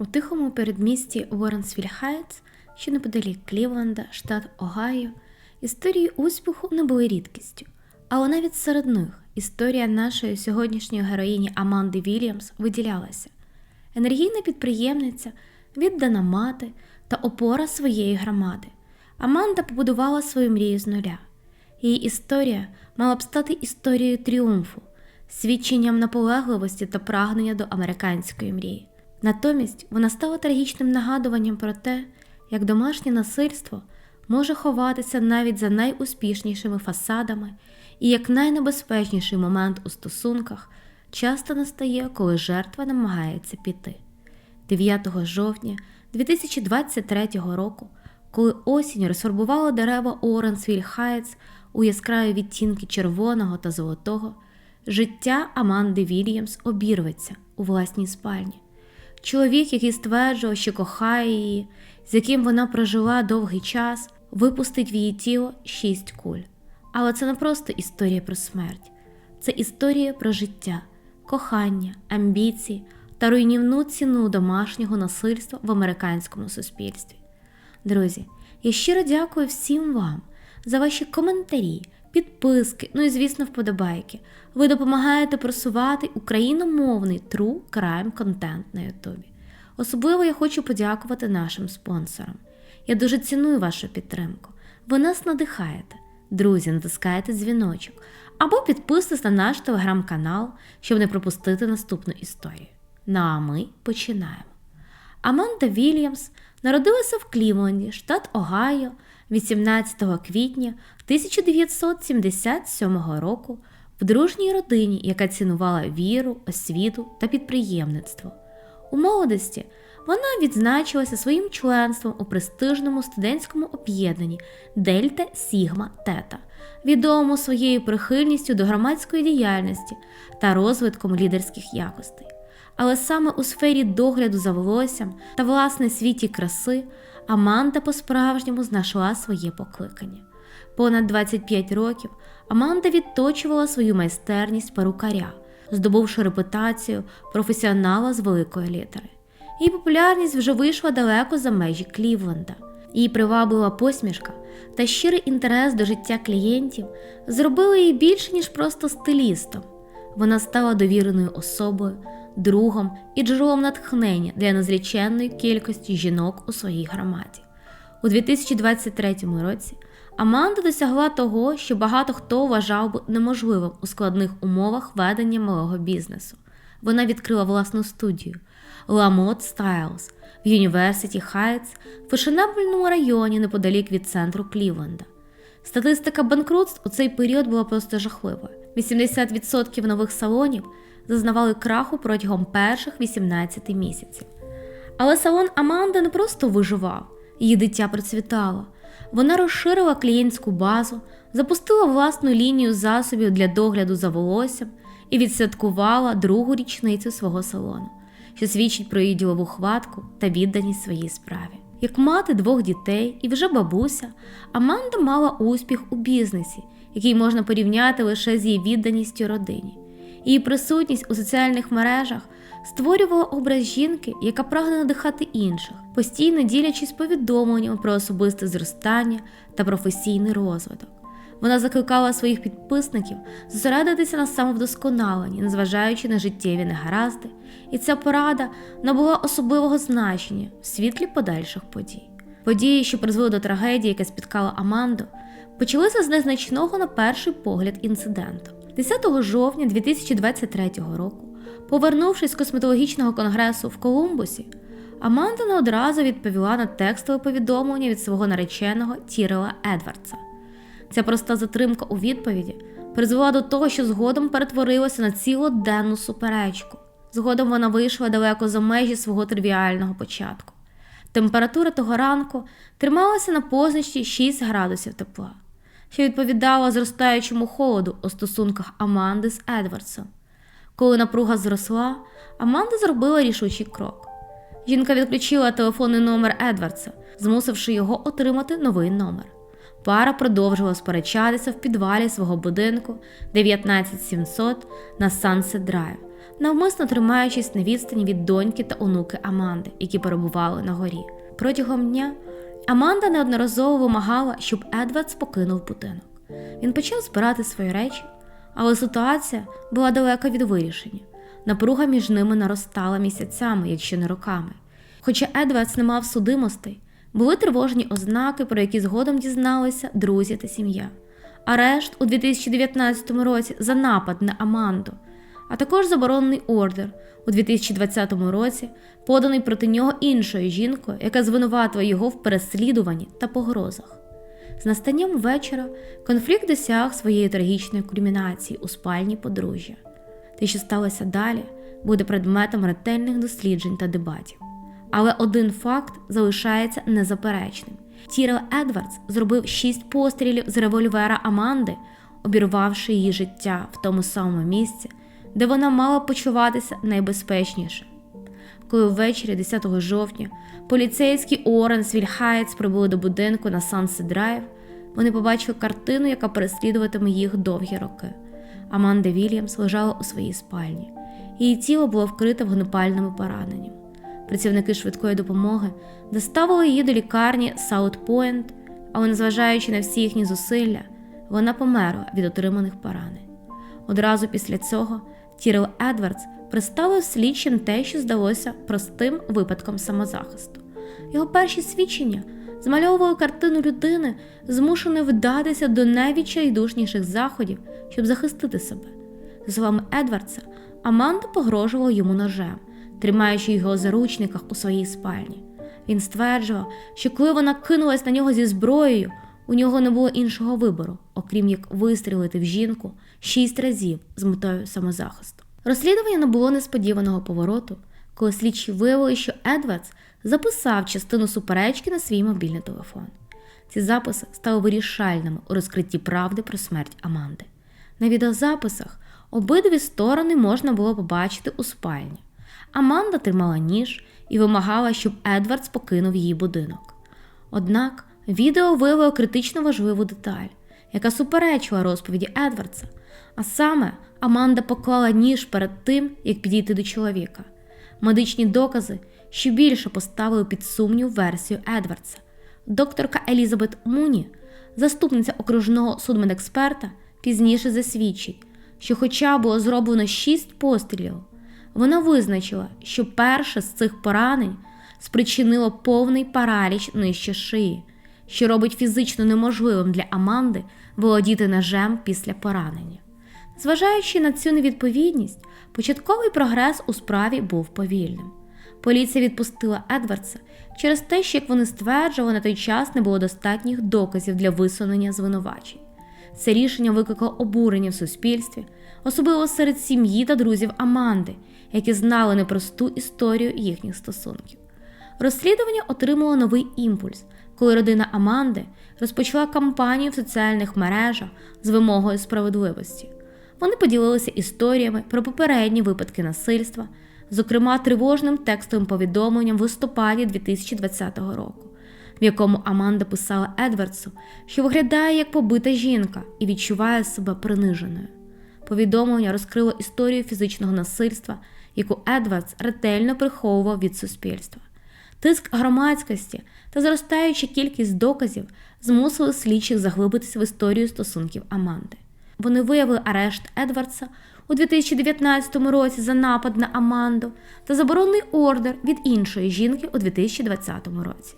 У тихому передмісті Уорренсвіль Хайтс, що неподалік Клівленда, штат Огайо, історії успіху не були рідкістю, але навіть серед них історія нашої сьогоднішньої героїні Аманди Вільямс виділялася. Енергійна підприємниця, віддана мати та опора своєї громади. Аманда побудувала свою мрію з нуля. Її історія мала б стати історією тріумфу, свідченням наполегливості та прагнення до американської мрії. Натомість вона стала трагічним нагадуванням про те, як домашнє насильство може ховатися навіть за найуспішнішими фасадами, і як найнебезпечніший момент у стосунках часто настає, коли жертва намагається піти. 9 жовтня 2023 року, коли осінь розфарбувала дерева Оренсвіль Хайтс у яскраві відтінки червоного та золотого, життя Аманди Вільямс обірветься у власній спальні. Чоловік, який стверджував, що кохає її, з яким вона прожила довгий час, випустить в її тіло шість куль. Але це не просто історія про смерть, це історія про життя, кохання, амбіції та руйнівну ціну домашнього насильства в американському суспільстві. Друзі, я щиро дякую всім вам за ваші коментарі, підписки, ну і, звісно, вподобайки. Ви допомагаєте просувати україномовний true crime контент на Ютубі. Особливо я хочу подякувати нашим спонсорам. Я дуже ціную вашу підтримку. Ви нас надихаєте. Друзі, натискайте дзвіночок або підписуйтесь на наш телеграм-канал, щоб не пропустити наступну історію. Ну а ми починаємо. Аманда Вільямс народилася в Клівленді, штат Огайо, 18 квітня 1977 року в дружній родині, яка цінувала віру, освіту та підприємництво. У молодості вона відзначилася своїм членством у престижному студентському об'єднанні Дельта Сігма Тета, відомому своєю прихильністю до громадської діяльності та розвитком лідерських якостей. Але саме у сфері догляду за волоссям та власне світі краси Аманда по-справжньому знайшла своє покликання. Понад 25 років Аманда відточувала свою майстерність перукаря, здобувши репутацію професіонала з великої літери. Її популярність вже вийшла далеко за межі Клівленда. Її приваблива посмішка та щирий інтерес до життя клієнтів зробили її більше, ніж просто стилістом. Вона стала довіреною особою, другом і джерелом натхнення для незріченної кількості жінок у своїй громаді. У 2023 році Аманда досягла того, що багато хто вважав би неможливим у складних умовах ведення малого бізнесу. Вона відкрила власну студію Lamont Styles в University Heights в фешенебельному районі неподалік від центру Клівленда. Статистика банкрутств у цей період була просто жахливою. 80% нових салонів зазнавали краху протягом перших 18 місяців. Але салон Аманда не просто виживав, її дитя процвітало. Вона розширила клієнтську базу, запустила власну лінію засобів для догляду за волоссям і відсвяткувала другу річницю свого салону, що свідчить про її ділову хватку та відданість своїй справі. Як мати двох дітей і вже бабуся, Аманда мала успіх у бізнесі, який можна порівняти лише з її відданістю родині. Її присутність у соціальних мережах створювала образ жінки, яка прагне надихати інших, постійно ділячись повідомленнями про особисте зростання та професійний розвиток. Вона закликала своїх підписників зосередитися на самовдосконаленні, незважаючи на життєві негаразди, і ця порада набула особливого значення в світлі подальших подій. Події, що призвели до трагедії, яка спіткала Аманду, почалися з незначного на перший погляд інциденту. 10 жовтня 2023 року, повернувшись з косметологічного конгресу в Колумбусі, Аманда не одразу відповіла на текстове повідомлення від свого нареченого Тірела Едвардса. Ця проста затримка у відповіді призвела до того, що згодом перетворилася на цілоденну суперечку. Згодом вона вийшла далеко за межі свого тривіального початку. Температура того ранку трималася на позначці 6 градусів тепла, що відповідала зростаючому холоду у стосунках Аманди з Едвардсом. Коли напруга зросла, Аманда зробила рішучий крок. Жінка відключила телефонний номер Едвардса, змусивши його отримати новий номер. Пара продовжувала сперечатися в підвалі свого будинку 19700 на Sunset Drive, навмисно тримаючись на відстані від доньки та онуки Аманди, які перебували на горі. Протягом дня Аманда неодноразово вимагала, щоб Едвардс покинув будинок. Він почав збирати свої речі, але ситуація була далека від вирішення. Напруга між ними наростала місяцями, якщо не роками. Хоча Едвардс не мав судимостей, були тривожні ознаки, про які згодом дізналися друзі та сім'я. Арешт у 2019 році за напад на Аманду, а також заборонений ордер у 2020 році, поданий проти нього іншою жінкою, яка звинуватила його в переслідуванні та погрозах. З настанням вечора конфлікт досяг своєї трагічної кульмінації у спальні подружжя. Те, що сталося далі, буде предметом ретельних досліджень та дебатів. Але один факт залишається незаперечним: Тірел Едвардс зробив шість пострілів з револьвера Аманди, обірвавши її життя в тому самому місці, де вона мала почуватися найбезпечніше. Коли ввечері 10 жовтня поліцейські Оренсвіль Хайтс прибули до будинку на Сансет Драйв, вони побачили картину, яка переслідуватиме їх довгі роки. Аманда Вільямс лежала у своїй спальні. Її тіло було вкрите вогнепальними пораненнями. Працівники швидкої допомоги доставили її до лікарні Саут-Пойнт, але, незважаючи на всі їхні зусилля, вона померла від отриманих поранень. Одразу після цього Тірел Едвардс представив слідчим те, що здалося простим випадком самозахисту. Його перші свідчення змальовували картину людини, змушеної вдатися до найвідчайдушніших заходів, щоб захистити себе. За словами Едвардса, Аманда погрожувала йому ножем, тримаючи його у заручниках у своїй спальні. Він стверджував, що коли вона кинулась на нього зі зброєю, у нього не було іншого вибору, окрім як вистрілити в жінку шість разів з метою самозахисту. Розслідування набуло несподіваного повороту, коли слідчі виявили, що Едвардс записав частину суперечки на свій мобільний телефон. Ці записи стали вирішальними у розкритті правди про смерть Аманди. На відеозаписах обидві сторони можна було побачити у спальні. Аманда тримала ніж і вимагала, щоб Едвардс покинув її будинок. Однак відео виявило критично важливу деталь, яка суперечила розповіді Едвардса, а саме Аманда поклала ніж перед тим, як підійти до чоловіка. Медичні докази ще більше поставили під сумнів версію Едвардса. Докторка Елізабет Муні, заступниця окружного судмедексперта, пізніше засвідчить, що, хоча було зроблено шість пострілів, вона визначила, що перше з цих поранень спричинило повний параліч нижче шиї, що робить фізично неможливим для Аманди володіти ножем після поранення. Зважаючи на цю невідповідність, початковий прогрес у справі був повільним. Поліція відпустила Едвардса через те, що, як вони стверджували, на той час не було достатніх доказів для висунення звинувачень. Це рішення викликало обурення в суспільстві, особливо серед сім'ї та друзів Аманди, які знали непросту історію їхніх стосунків. Розслідування отримало новий імпульс, коли родина Аманди розпочала кампанію в соціальних мережах з вимогою справедливості. Вони поділилися історіями про попередні випадки насильства, зокрема тривожним текстовим повідомленням в листопаді 2020 року, в якому Аманда писала Едвардсу, що виглядає як побита жінка і відчуває себе приниженою. Повідомлення розкрило історію фізичного насильства, яку Едвардс ретельно приховував від суспільства. Тиск громадськості та зростаюча кількість доказів змусили слідчих заглибитися в історію стосунків Аманди. Вони виявили арешт Едвардса у 2019 році за напад на Аманду та заборонний ордер від іншої жінки у 2020 році.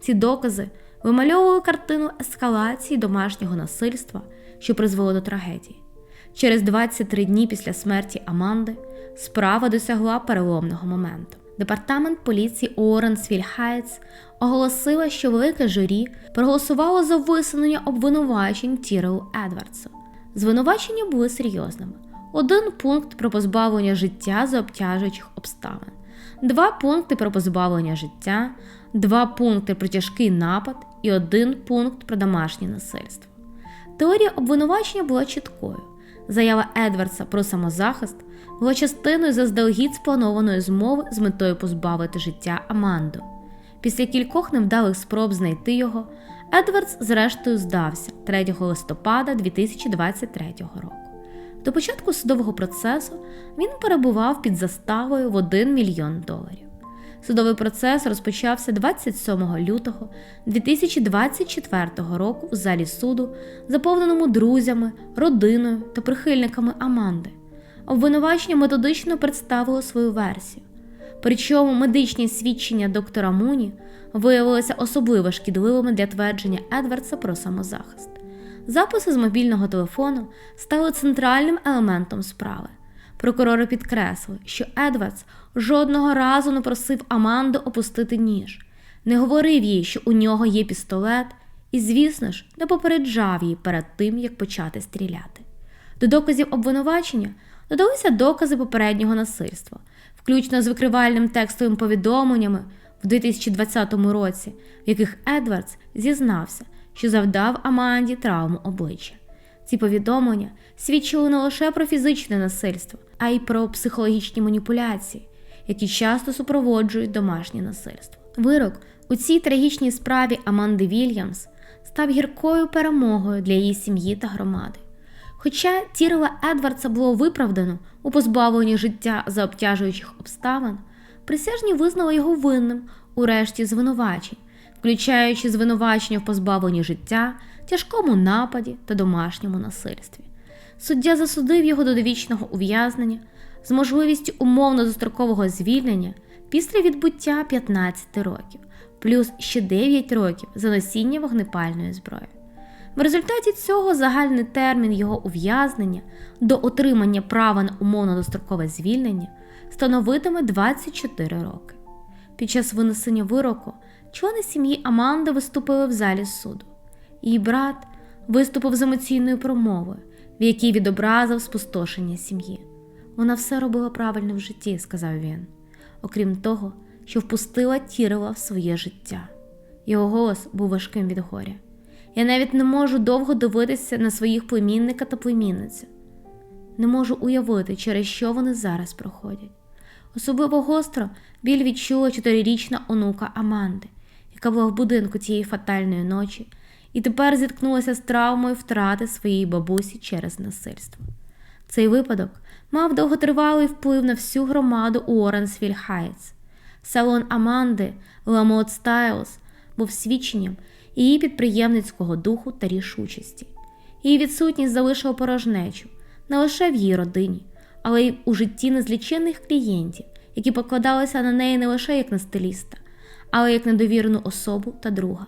Ці докази вимальовували картину ескалації домашнього насильства, що призвело до трагедії. Через 23 дні після смерті Аманди справа досягла переломного моменту. Департамент поліції Оренсвіль Хайтс оголосила, що велике журі проголосувало за висунення обвинувачень Тірелу Едвардсу. Звинувачення були серйозними: один пункт про позбавлення життя за обтяжуючих обставин, два пункти про позбавлення життя, два пункти про тяжкий напад і один пункт про домашнє насильство. Теорія обвинувачення була чіткою. Заява Едвардса про самозахист була частиною заздалегідь спланованої змови з метою позбавити життя Аманду. Після кількох невдалих спроб знайти його, Едвардс зрештою здався 3 листопада 2023 року. До початку судового процесу він перебував під заставою в 1 мільйон доларів. Судовий процес розпочався 27 лютого 2024 року у залі суду, заповненому друзями, родиною та прихильниками Аманди. Обвинувачення методично представило свою версію. Причому медичні свідчення доктора Муні виявилися особливо шкідливими для твердження Едвардса про самозахист. Записи з мобільного телефону стали центральним елементом справи. Прокурори підкреслили, що Едвардс жодного разу не просив Аманду опустити ніж, не говорив їй, що у нього є пістолет, і, звісно ж, не попереджав її перед тим, як почати стріляти. До доказів обвинувачення додалися докази попереднього насильства, включно з викривальним текстовим повідомленнями в 2020 році, в яких Едвардс зізнався, що завдав Аманді травму обличчя. Ці повідомлення свідчили не лише про фізичне насильство, а й про психологічні маніпуляції, які часто супроводжують домашнє насильство. Вирок у цій трагічній справі Аманди Вільямс став гіркою перемогою для її сім'ї та громади. Хоча Тірела Едвардса було виправдано у позбавленні життя за обтяжуючих обставин, присяжні визнали його винним у решті звинувачень, включаючи звинувачення в позбавленні життя, тяжкому нападі та домашньому насильстві. Суддя засудив його до довічного ув'язнення з можливістю умовно дострокового звільнення після відбуття 15 років, плюс ще 9 років за носіння вогнепальної зброї. В результаті цього загальний термін його ув'язнення до отримання права на умовно дострокове звільнення становитиме 24 роки. Під час винесення вироку члени сім'ї Аманди виступили в залі суду. Її брат виступив з емоційною промовою, в якій відобразив спустошення сім'ї. Вона все робила правильно в житті, сказав він, окрім того, що впустила Тірела в своє життя. Його голос був важким від горя. Я навіть не можу довго дивитися на своїх племінника та племінницю. Не можу уявити, через що вони зараз проходять. Особливо гостро біль відчула чотирирічна онука Аманди, яка була в будинку цієї фатальної ночі, і тепер зіткнулася з травмою втрати своєї бабусі через насильство. Цей випадок мав довготривалий вплив на всю громаду Уорренсвіль Хайтс. Салон Аманди Ламот Стайлз був свідченням її підприємницького духу та рішучості. Її відсутність залишила порожнечу не лише в її родині, але й у житті незліченних клієнтів, які покладалися на неї не лише як на стиліста, але як на довірену особу та друга.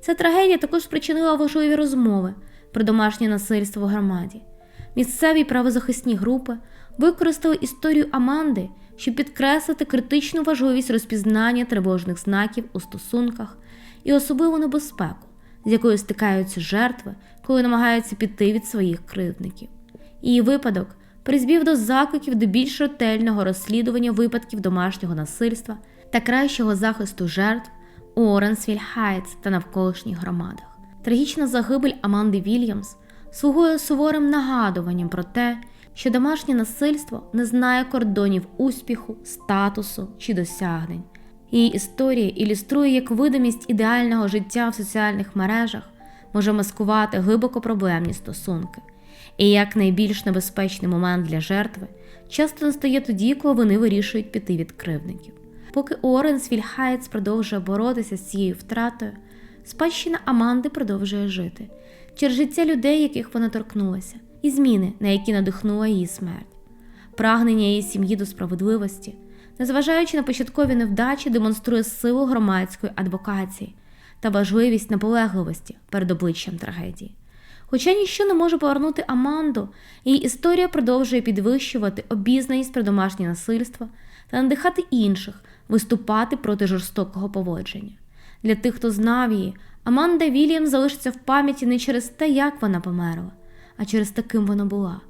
Ця трагедія також спричинила важливі розмови про домашнє насильство в громаді. Місцеві правозахисні групи використали історію Аманди, щоб підкреслити критичну важливість розпізнання тривожних знаків у стосунках і особливу небезпеку, з якою стикаються жертви, коли намагаються піти від своїх кривдників. Її випадок призвів до закликів до більш ретельного розслідування випадків домашнього насильства та кращого захисту жертв у Оренсвіль Хайтс та навколишніх громадах. Трагічна загибель Аманди Вільямс слугує суворим нагадуванням про те, що домашнє насильство не знає кордонів успіху, статусу чи досягнень. Її історія ілюструє, як видимість ідеального життя в соціальних мережах може маскувати глибоко проблемні стосунки, і як найбільш небезпечний момент для жертви часто настає тоді, коли вони вирішують піти від кривдників. Поки Уорренсвіль Хайтс продовжує боротися з цією втратою, спадщина Аманди продовжує жити. Через життя людей, яких вона торкнулася, і зміни, на які надихнула її смерть, прагнення її сім'ї до справедливості незважаючи на початкові невдачі, демонструє силу громадської адвокації та важливість наполегливості перед обличчям трагедії. Хоча ніщо не може повернути Аманду, її історія продовжує підвищувати обізнаність про домашнє насильство та надихати інших виступати проти жорстокого поводження. Для тих, хто знав її, Аманда Вільям залишиться в пам'яті не через те, як вона померла, а через таким вона була,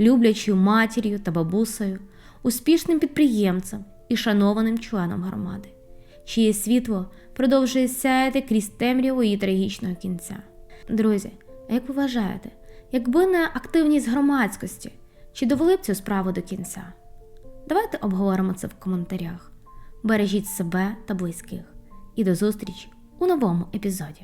люблячою матір'ю та бабусею, успішним підприємцем і шанованим членом громади, чиє світло продовжує сяяти крізь темряву її трагічного кінця. Друзі, а як ви вважаєте, якби не активність громадськості, чи довели б цю справу до кінця? Давайте обговоримо це в коментарях. Бережіть себе та близьких. І до зустрічі у новому епізоді.